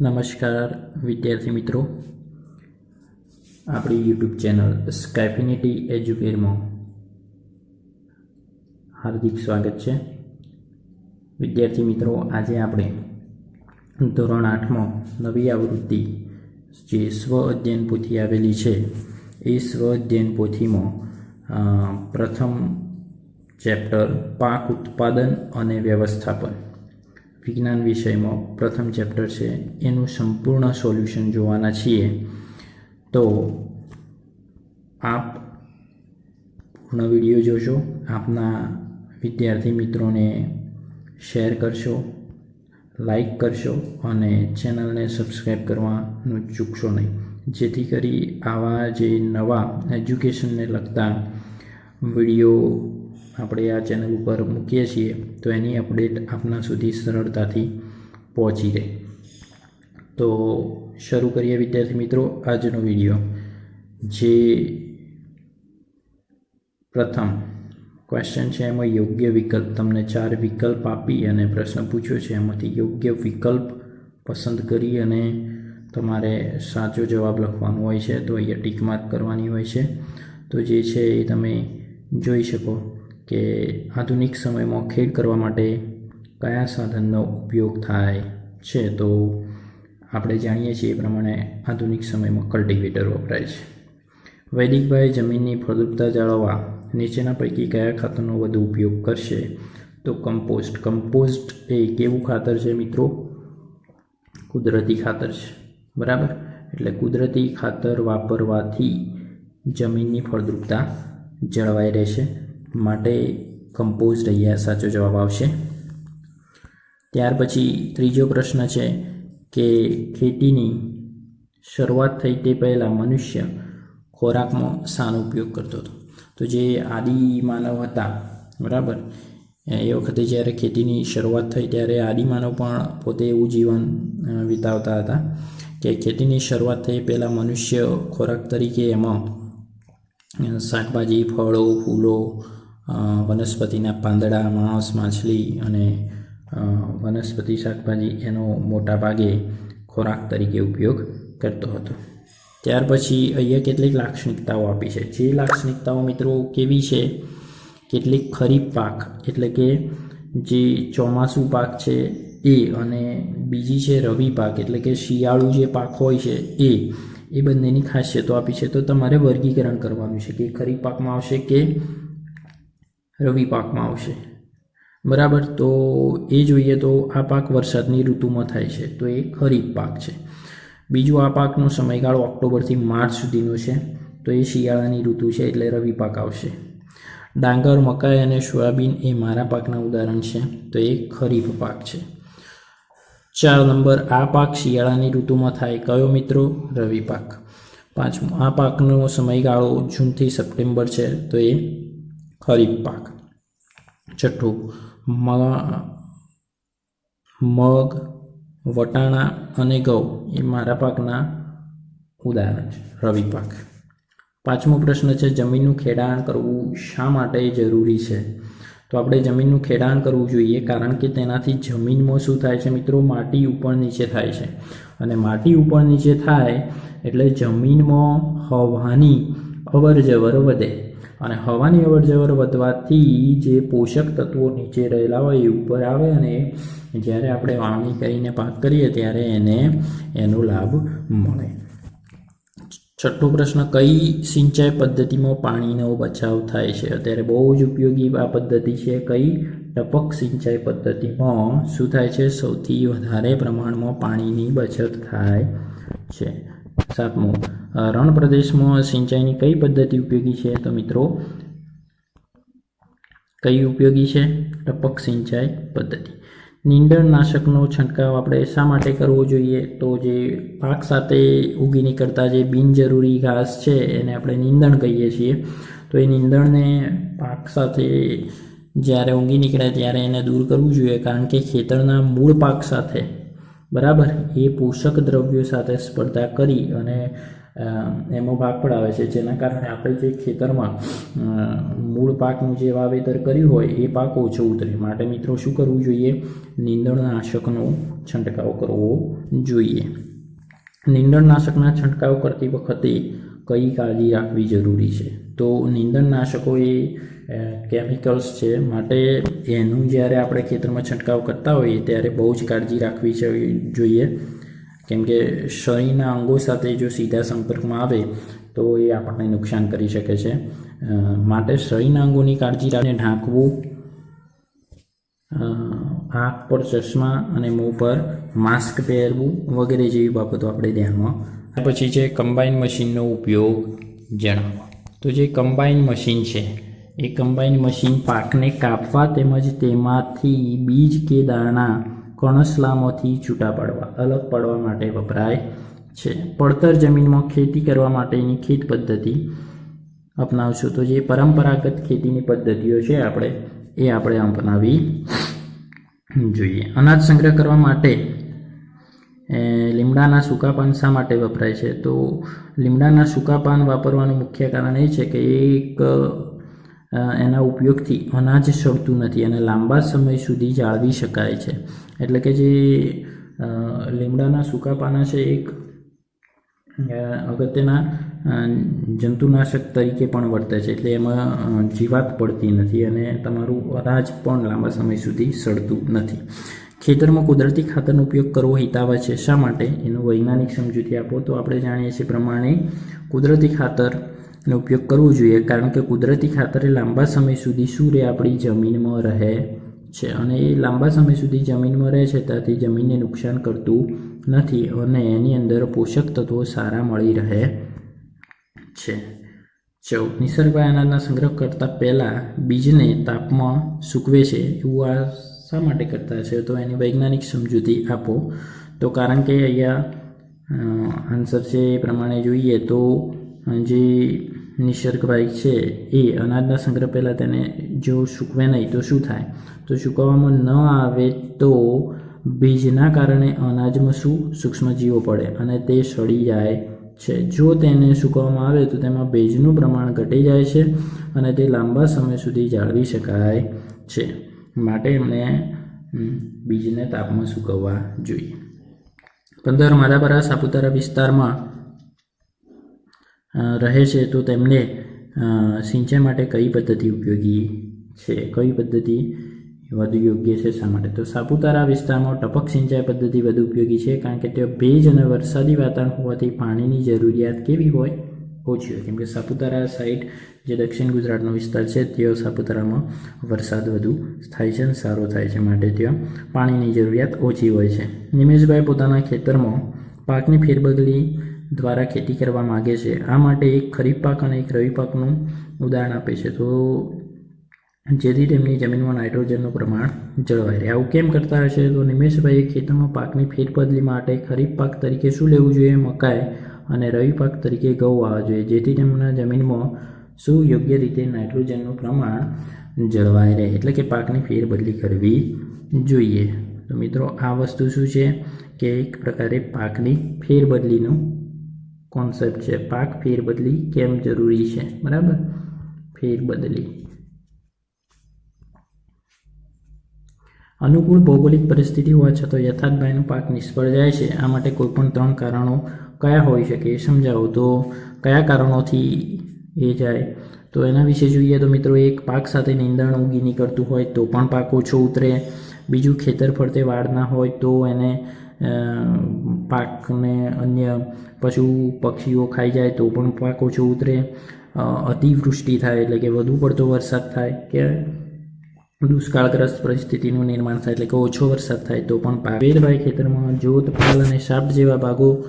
નમસ્કાર, વિદ્યાર્થી મિત્રો. આપણી યુટ્યુબ ચેનલ સ્કાયફિનિટી એજ્યુકેરમાં હાર્દિક સ્વાગત છે. વિદ્યાર્થી મિત્રો, આજે આપણે ધોરણ આઠમાં નવી આવૃત્તિ જે સ્વ અધ્યયન પોથી આવેલી છે, એ સ્વ અધ્યયન પોથીમાં પ્રથમ ચેપ્ટર પાક ઉત્પાદન અને વ્યવસ્થાપન. વિજ્ઞાન વિષયમાં પ્રથમ ચેપ્ટર છે, એનું સંપૂર્ણ સોલ્યુશન જોવાના છીએ. તો આપ પૂર્ણ વીડિયો જોશો, આપના વિદ્યાર્થી મિત્રોને શેર કરશો લાઈક કરશો અને ચેનલને સબસ્ક્રાઈબ કરવાનું ચૂકશો નહીં. જેથી કરી આવા જે નવા એજ્યુકેશનને લગતા વીડિયો આપણે આ ચેનલ ઉપર મૂકીએ છીએ, તો એની અપડેટ આપના સુધી સરળતાથી પહોંચી રહે. તો શરૂ કરીએ વિદ્યાર્થી મિત્રો આજનો વીડિયો, જે પ્રથમ ક્વેશ્ચન છે, એમાં યોગ્ય વિકલ્પ, તમને ચાર વિકલ્પ આપી અને પ્રશ્ન પૂછ્યો છે, એમાંથી યોગ્ય વિકલ્પ પસંદ કરી અને તમારે સાચો જવાબ લખવાનો હોય છે, તો અહીંયા ટીક માર્ક કરવાની હોય છે. તો જે છે એ તમે જોઈ શકો. કે આધુનિક સમયમાં ખેડ કરવા માટે કયા સાધનનો ઉપયોગ થાય છે, તો આપણે જાણીએ છીએ એ પ્રમાણે આધુનિક સમયમાં કલ્ટિવેટર વપરાય છે. વૈદિકભાઈ જમીનની ફળદ્રુપતા જાળવવા નીચેના પૈકી કયા ખાતરનો વધુ ઉપયોગ કરશે? તો કમ્પોસ્ટ. કમ્પોસ્ટ એ કેવું ખાતર છે મિત્રો? કુદરતી ખાતર છે. બરાબર? એટલે કુદરતી ખાતર વાપરવાથી જમીનની ફળદ્રુપતા જળવાઈ રહેશે. માટે કમ્પોઝ અહીંયા સાચો જવાબ આવશે. ત્યાર પછી ત્રીજો પ્રશ્ન છે કે ખેતીની શરૂઆત થઈ તે પહેલાં મનુષ્ય ખોરાકમાં શાનો ઉપયોગ કરતો હતો. તો જે આદિ માનવ હતા, બરાબર? એ વખતે જ્યારે ખેતીની શરૂઆત થઈ ત્યારે આદિમાનવ પણ પોતે એવું જીવન વિતાવતા હતા કે ખેતીની શરૂઆત થઈ પહેલાં મનુષ્ય ખોરાક તરીકે એમાં શાકભાજી, ફળો, ફૂલો વનસ્પતિના પાંદડા, માંસ, માછલી અને વનસ્પતિ શાકભાજી એનો મોટા ભાગે ખોરાક તરીકે ઉપયોગ કરતો હતો. ત્યાર પછી અહીંયા કેટલીક લાક્ષણિકતાઓ આપી છે. જે લાક્ષણિકતાઓ મિત્રો કેવી છે? કેટલીક ખરીફ પાક, એટલે કે જે ચોમાસું પાક છે એ અને બીજી છે રવિ પાક, એટલે કે શિયાળુ જે પાક હોય છે એ એ બંનેની ખાસિયતો આપી છે. તો તમારે વર્ગીકરણ કરવાનું છે કે ખરીફ પાકમાં આવશે કે રવિ પાકમાં આવશે. બરાબર? તો એ જોઈએ તો આ પાક વરસાદની ઋતુમાં થાય છે. તો એ ખરીફ પાક છે. બીજું આ પાકનો સમયગાળો ઓક્ટોબરથી માર્ચ સુધીનો છે. તો એ શિયાળાની ઋતુ છે એટલે રવિ પાક આવશે. ડાંગર, મકાઈ અને સોયાબીન એ મારા પાકના ઉદાહરણ છે. તો એ ખરીફ પાક છે. ચાર નંબર, આ પાક શિયાળાની ઋતુમાં થાય. કયો મિત્રો? રવિ પાક. પાંચમો, આ પાકનો સમયગાળો જૂનથી સપ્ટેમ્બર છે. તો એ ખરીફ પાક છઠ્ઠું, મગ વટાણા અને ઘઉં એ મારા પાકના ઉદાહરણ છે રવિ પાક પાંચમો પ્રશ્ન છે, જમીનનું ખેડાણ કરવું શા માટે જરૂરી છે? તો આપણે જમીનનું ખેડાણ કરવું જોઈએ કારણ કે તેનાથી જમીનમાં શું થાય છે મિત્રો? માટી ઉપર નીચે થાય છે. અને માટી ઉપર નીચે થાય એટલે જમીનમાં હવાની અવર જવર વધે. અને હવાની અવર જવર વધવાથી જે પોષક તત્વો નીચે રહેલા હોય એ ઉપર આવે અને જ્યારે આપણે વાવણી કરીને પાક કરીએ ત્યારે એને એનો લાભ મળે. છઠ્ઠો પ્રશ્ન, કઈ સિંચાઈ પદ્ધતિમાં પાણીનો બચાવ થાય છે? અત્યારે બહુ જ ઉપયોગી આ પદ્ધતિ છે. કઈ ટપક સિંચાઈ પદ્ધતિમાં શું થાય છે? સૌથી વધારે પ્રમાણમાં પાણીની બચત થાય છે. સાતમું રણ પ્રદેશમાં સિંચાઈની કઈ પદ્ધતિ ઉપયોગી છે તો મિત્રો, કઈ ઉપયોગી છે? ટપક સિંચાઈ પદ્ધતિ. નીંદણનાશકનો છંટકાવ આપણે શા માટે કરવો જોઈએ? તો જે પાક સાથે ઉગી નીકળતા જે બિનજરૂરી ઘાસ છે એને આપણે નીંદણ કહીએ છીએ. તો એ નીંદણને પાક સાથે જ્યારે ઊંઘી નીકળે ત્યારે એને દૂર કરવું જોઈએ કારણ કે ખેતરના મૂળ પાક સાથે, બરાબર? એ પોષક દ્રવ્યો સાથે સ્પર્ધા કરી અને એમાં ભાગ પડાવે છે. જેના કારણે આપણે જે ખેતરમાં મૂળ પાકનું જે વાવેતર કર્યું હોય, એ પાક ઓછો ઉતરે. માટે મિત્રો શું કરવું જોઈએ? નીંદણનાશકનો છંટકાવ કરવો જોઈએ. નીંદણનાશકના છંટકાવ કરતી વખતે કઈ કાળજી રાખવી જરૂરી છે? તો નીંદણનાશકો એ કેમિકલ્સ છે. માટે એનું જ્યારે આપણે ખેતરમાં છંટકાવ કરતા હોઈએ, ત્યારે બહુ જ કાળજી રાખવી જોઈએ. કેમ કે શરીરના અંગો સાથે જો સીધા સંપર્કમાં આવે, તો એ આપણને નુકસાન કરી શકે છે. માટે શરીરના અંગોની કાળજી રાખીને ઢાંકવું આંખ પર ચશ્મા અને મોં પર માસ્ક પહેરવું વગેરે જેવી બાબતો આપણે ધ્યાનમાં. પછી છે કમ્બાઈન મશીનનો ઉપયોગ જણાવો તો જે કમ્બાઈન મશીન છે, એ કમ્બાઈન મશીન પાકને કાપવા તેમજ તેમાંથી બીજ કે દાણા કણસલામાંથી છૂટા પાડવા, અલગ પાડવા માટે વપરાય છે. પડતર જમીનમાં ખેતી કરવા માટેની ખેત પદ્ધતિ અપનાવશું તો જે પરંપરાગત ખેતીની પદ્ધતિઓ છે આપણે, એ આપણે અપનાવી જોઈએ. અનાજ સંગ્રહ કરવા માટે લીમડાના સૂકા પાન શા માટે વપરાય છે? તો લીમડાના સૂકા પાન વાપરવાનું મુખ્ય કારણ એ છે કે એક એના ઉપયોગથી અનાજ સડતું નથી અને લાંબા સમય સુધી જાળવી શકાય છે. એટલે કે જે લીમડાના સૂકા પાના છે, એક અગત્યના જંતુનાશક તરીકે પણ વર્તે છે. એટલે એમાં જીવાત પડતી નથી અને તમારું અનાજ પણ લાંબા સમય સુધી સડતું નથી. ખેતરમાં કુદરતી ખાતરનો ઉપયોગ કરવો હિતાવહ છે. શા માટે? એનું વૈજ્ઞાનિક સમજૂતી આપો. તો આપણે જાણીએ છીએ પ્રમાણે કુદરતી ખાતરનો ઉપયોગ કરવો જોઈએ, કારણ કે કુદરતી ખાતર લાંબા સમય સુધી શું રહે આપણી જમીનમાં રહે છે અને એ લાંબા સમય સુધી જમીનમાં રહે છે, ત્યાંથી જમીનને નુકસાન કરતું નથી અને એની અંદર પોષક તત્વો સારા મળી રહે છે. ચૌદ નિસર્ગભાઈ અનાજના સંગ્રહ કરતાં પહેલાં બીજને તાપમાં સૂકવે છે એવું આ શા માટે કરતા છે, તો એની વૈજ્ઞાનિક સમજૂતી આપો. તો કારણ કે અહીંયા આન્સર છે એ પ્રમાણે જોઈએ તો જે નિસર્ગભાઈ છે એ અનાજના સંગ્રહ પહેલાં તેને જો સૂકવે નહીં તો શું થાય? તો સૂકવવામાં ન આવે તો બીજના કારણે અનાજમાં શું સૂક્ષ્મજીવો પડે અને તે સડી જાય છે. જો તેને સૂકવવામાં આવે તો તેમાં ભેજનું પ્રમાણ ઘટી જાય છે અને તે લાંબા સમય સુધી જાળવી શકાય છે. માટે એમણે બીજને તાપમાં સૂકવવા જોઈએ. પંદર માધાપરા સાપુતારા વિસ્તારમાં રહે છે, તો તેમને સિંચાઈ માટે કઈ પદ્ધતિ ઉપયોગી છે? કઈ પદ્ધતિ વધુ યોગ્ય છે શા માટે? તો સાપુતારા વિસ્તારમાં ટપક સિંચાઈ પદ્ધતિ વધુ ઉપયોગી છે, કારણ કે ત્યાં ભેજ અને વરસાદી વાતાવરણ હોવાથી પાણીની જરૂરિયાત કેવી હોય? ઓછી હોય. કેમ કે સાપુતારા સાઈડ જે દક્ષિણ ગુજરાતનો વિસ્તાર છે, ત્યાં સાપુતારામાં વરસાદ વધુ થાય છે અને સારો થાય છે માટે ત્યાં પાણીની જરૂરિયાત ઓછી હોય છે. નિમેશભાઈ પોતાના ખેતરમાં પાકની ફેરબદલી દ્વારા ખેતી કરવા માગે છે. આ માટે એક ખરીફ પાક અને એક રવિ પાકનું ઉદાહરણ આપે છે. તો જેથી તેમની જમીનમાં નાઇટ્રોજનનું પ્રમાણ જળવાઈ રહે. આવું કેમ કરતા હશે? તો નિમેશભાઈએ ખેતરમાં પાકની ફેરબદલી માટે ખરીફ પાક તરીકે શું લેવું જોઈએ? મકાઈ અને રવિ પાક તરીકે ઘઉં વાવવા જોઈએ, જેથી તેમના જમીનમાં શું યોગ્ય રીતે નાઇટ્રોજનનું પ્રમાણ જળવાઈ રહે. એટલે કે પાકની ફેરબદલી કરવી જોઈએ. તો મિત્રો, આ વસ્તુ શું છે? કે એક પ્રકારે પાકની ફેરબદલીનું કોન્સેપ્ટ છે. પાક ફેરબદલી કેમ જરૂરી છે? બરાબર? ફેરબદલી. અનુકૂળ ભૌગોલિક પરિસ્થિતિ હોવા છતાં યથાર્થભાઈનો પાક નિષ્ફળ જાય છે. આ માટે કોઈપણ ત્રણ કારણો કયા હોઈ શકે? એ સમજાવો તો કયા કારણોથી એ જાય? તો એના વિશે જોઈએ તો મિત્રો, એક પાક સાથે નીંદણ ઉગી નીકળતું હોય તો પણ પાક ઓછો ઉતરે. બીજું ખેતર ફરતે વાળ ના હોય તો એને પાકને અન્ય પશુ પક્ષીઓ ખાઈ જાય તો પણ પાક ઓછો ઉતરે. અતિવૃષ્ટિ થાય એટલે કે વધુ પડતો વરસાદ થાય કે દુષ્કાળગ્રસ્ત પરિસ્થિતિનું નિર્માણ થાય એટલે કે ઓછો વરસાદ થાય તો પણ પાક વેલભાઈ ખેતરમાં જોત પાલ અને શાપ જેવા ભાગો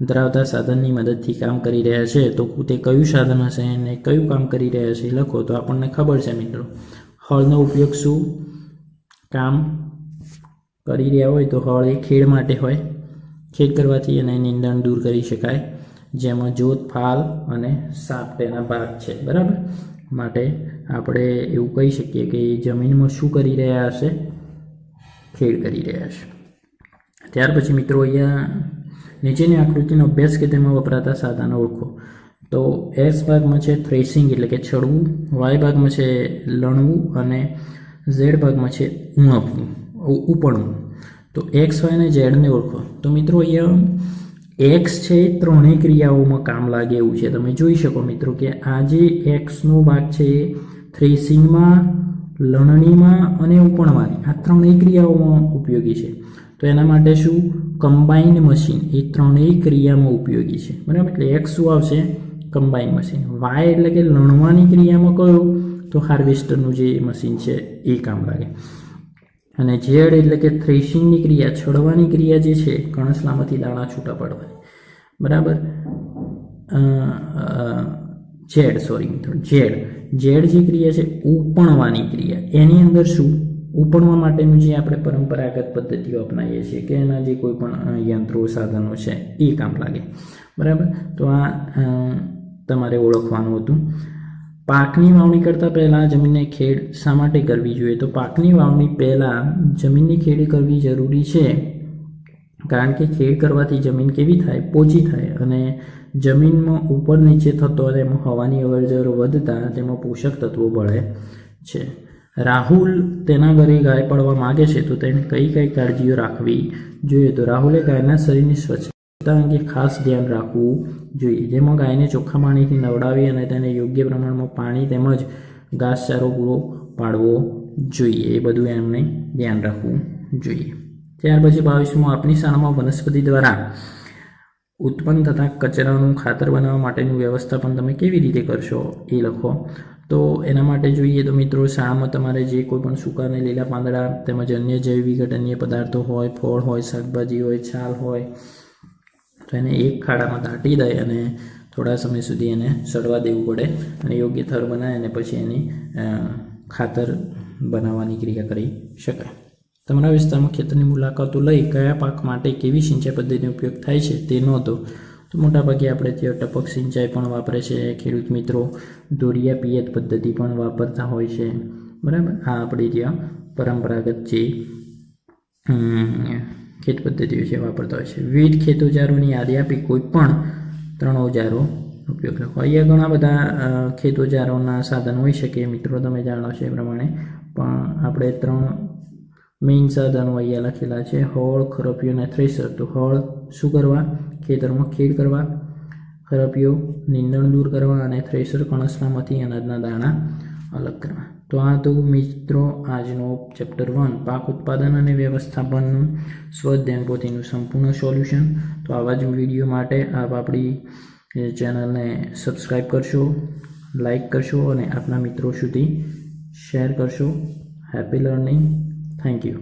ધરાવતા સાધનની મદદથી કામ કરી રહ્યા છે. તો તે કયું સાધન હશે અને કયું કામ કરી રહ્યા છે લખો તો આપણને ખબર છે મિત્રો. હળનો ઉપયોગ શું? કામ કરી રહ્યા હોય તો હળ એ ખેડ માટે હોય. ખેડ કરવાથી એને નિંદણ દૂર કરી શકાય. જેમાં જોત, ફાલ અને સાપ તેના ભાગ છે. બરાબર? માટે આપણે એવું કહી શકીએ કે એ જમીનમાં શું કરી રહ્યા હશે? ખેડ કરી રહ્યા છે ત્યાર પછી મિત્રો અહીંયા નીચેની આકૃતિનો અભ્યાસ કે તેમાં વપરાતા સાધનો ઓળખો. તો એસ ભાગમાં છે થ્રેસિંગ એટલે કે છડવું વાય ભાગમાં છે લણવું અને ઝેડ ભાગમાં છે ઉણપવું ઉપડવું તો એક્સ વાય અને ઝેડને ઓળખો. તો મિત્રો અહીંયા એક્સ છે એ ત્રણેય ક્રિયાઓમાં કામ લાગે એવું છે. તમે જોઈ શકો મિત્રો કે આ જે એક્સનો ભાગ છે એ થ્રેસિંગમાં લણણીમાં અને ઉપણવાની આ ત્રણેય ક્રિયાઓમાં ઉપયોગી છે. તો એના માટે શું? કમ્બાઈન્ડ મશીન એ ત્રણેય ક્રિયામાં ઉપયોગી છે. બરાબર? એટલે એક્સ શું આવશે? કમ્બાઈન મશીન વાય એટલે કે લણવાની ક્રિયામાં કયો? તો હાર્વેસ્ટરનું જે મશીન છે એ કામ લાગે. અને ઝેડ એટલે કે થ્રેશિંગની ક્રિયા, છોડવાની ક્રિયા જે છે, કણસલામાંથી દાણા છૂટા પાડવાની. બરાબર? ઝેડ, સોરી મિત્રો ઝેડ. ઝેડ જે ક્રિયા છે, ઉપણવાની ક્રિયા. એની અંદર શું? ઉપણવા માટેનું જે આપણે પરંપરાગત પદ્ધતિઓ અપનાવીએ છીએ કે એના જે કોઈ પણ યંત્રો, સાધનો છે, એ કામ લાગે. બરાબર? તો આ તમારે ઓળખવાનું હતું. પાકની વાવણી કરતાં પહેલાં જમીનને ખેડ શા માટે કરવી જોઈએ? તો પાકની વાવણી પહેલાં જમીનની ખેડી કરવી જરૂરી છે. કારણ કે ખેડ કરવાથી જમીન કેવી થાય? પોચી થાય. અને જમીનમાં ઉપર નીચે થતો એમાં હવાની અવરજવર વધતા તેમાં પોષક તત્વો મળે છે. રાહુલ તેના ઘરે ગાય પાડવા માગે છે. તો તેને કઈ કઈ કાળજીઓ રાખવી જોઈએ? તો રાહુલે ગાયના શરીરની અંગે ખાસ ધ્યાન રાખવું જોઈએ. જેમાં ગાયને ચોખ્ખા પાણીથી નવડાવી અને તેને યોગ્ય પ્રમાણમાં પાણી તેમજ ઘાસચારો પૂરો પાડવો જોઈએ. એ બધું એમને ધ્યાન રાખવું જોઈએ. ત્યાર પછી બાવીસમાં, આપની શાળામાં વનસ્પતિ દ્વારા ઉત્પન્ન થતા કચરાનું ખાતર બનાવવા માટેનું વ્યવસ્થાપન તમે કેવી રીતે કરશો એ લખો. તો એના માટે જોઈએ તો મિત્રો, શાળામાં તમારે જે કોઈ પણ સૂકા અને લીલા પાંદડા તેમજ અન્ય જૈવિક અન્ય પદાર્થો હોય, ફળ હોય, શાકભાજી હોય, છાલ હોય તો એને એક ખાડામાં દાટી દે અને થોડા સમય સુધી એને સડવા દેવું પડે અને યોગ્ય થર બનાવે અને પછી એની ખાતર બનાવવાની ક્રિયા કરી શકાય. તમારા વિસ્તારમાં ખેતરની મુલાકાતો લઈ કયા પાક માટે કેવી સિંચાઈ પદ્ધતિનો ઉપયોગ થાય છે તે નોંધો. તો મોટાભાગે આપણે ત્યાં ટપક સિંચાઈ પણ વાપરે છે, ખેડૂત મિત્રો દોરિયા પિયત પદ્ધતિ પણ વાપરતા હોય છે. બરાબર? આ આપણી ત્યાં પરંપરાગત જે ખેત પદ્ધતિઓ છે, વાપરતા હોય છે. વિવિધ ખેત ઓજારોની યાદી આપી કોઈ પણ ત્રણ ઓજારો ઉપયોગ લખો અહીંયા ઘણા બધા ખેત ઓજારોના સાધન હોઈ શકે, મિત્રો, તમે જાણો છો એ પ્રમાણે. પણ આપણે ત્રણ મેઇન સાધનો અહીંયા લખેલા છે. હળ ખરપિયો અને થ્રેસર. તો હળ શું કરવા? ખેતરમાં ખેડ કરવા ખરપિયો નીંદણ દૂર કરવા અને થ્રેસર કણસલામાંથી અનાજના દાણા અલગ કરવા. તો આ તો મિત્રો આજનો ચેપ્ટર વન પાક ઉત્પાદન અને વ્યવસ્થાપનનું સ્વધ્યાન પોથીનું સંપૂર્ણ સોલ્યુશન તો આવા જ વીડિયો માટે આપ આપણી ચેનલને સબસ્ક્રાઈબ કરશો લાઈક કરશો અને આપના મિત્રો સુધી શેર કરશો. Happy learning thank you